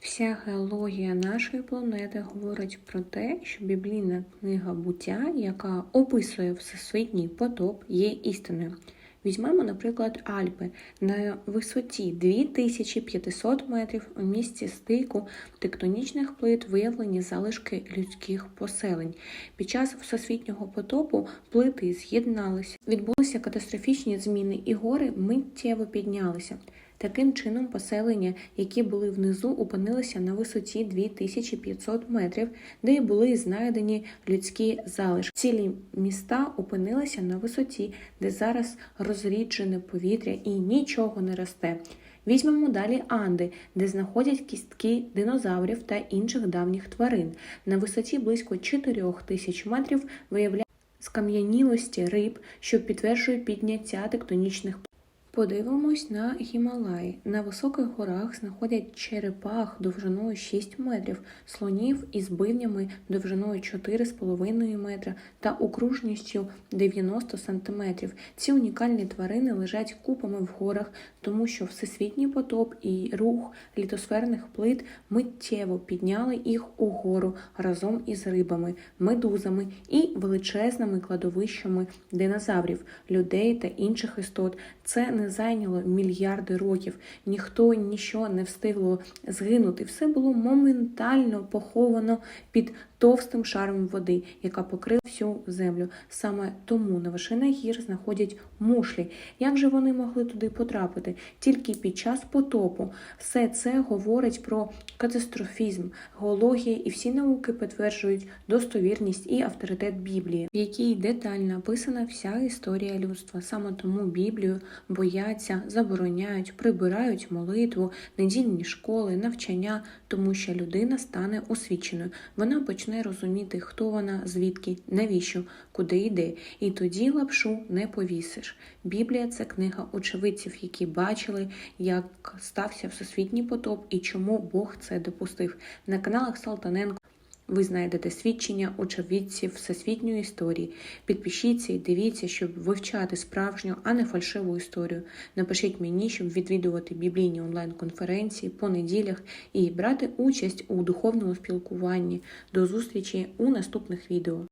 Вся геологія нашої планети говорить про те, що біблійна книга буття, яка описує всесвітній потоп, є істиною. Візьмемо, наприклад, Альпи на висоті 2500 метрів у місці стику тектонічних плит виявлені залишки людських поселень. Під час всесвітнього потопу плити з'єдналися, відбулися катастрофічні зміни, і гори миттєво піднялися. Таким чином, поселення, які були внизу, опинилися на висоті 2500 метрів, де й були знайдені людські залишки. Цілі міста опинилися на висоті, де зараз розріджене повітря і нічого не росте. Візьмемо далі Анди, де знаходять кістки динозаврів та інших давніх тварин. На висоті близько 4000 метрів виявляють скам'янілості риб, що підтверджують підняття тектонічних Подивимось на Гімалаї. На високих горах знаходять черепах довжиною 6 метрів, слонів із бивнями довжиною 4,5 метра та окружністю 90 сантиметрів. Ці унікальні тварини лежать купами в горах, тому що всесвітній потоп і рух літосферних плит миттєво підняли їх угору разом із рибами, медузами і величезними кладовищами динозаврів, людей та інших істот. Це не зайняло мільярди років, ніхто ніщо не встигло згинути. Все було моментально поховано під товстим шаром води, яка покрила всю землю. Саме тому на вершинах гір знаходять мушлі. Як же вони могли туди потрапити? Тільки під час потопу. Все це говорить про катастрофізм, геологія і всі науки підтверджують достовірність і авторитет Біблії, в якій детально описана вся історія людства. Саме тому Біблію бояться, забороняють, прибирають молитву, недільні школи, навчання, тому що людина стане освіченою. Вона почне розуміти, хто вона, звідки, навіщо, куди йде, і тоді лапшу не повісиш. Біблія це книга очевидців, які бачили, як стався всесвітній потоп і чому Бог це допустив. На каналах Салтаненко. Ви знайдете свідчення очевидців всесвітньої історії. Підпишіться і дивіться, щоб вивчати справжню, а не фальшиву історію. Напишіть мені, щоб відвідувати біблійні онлайн-конференції по неділях і брати участь у духовному спілкуванні. До зустрічі у наступних відео.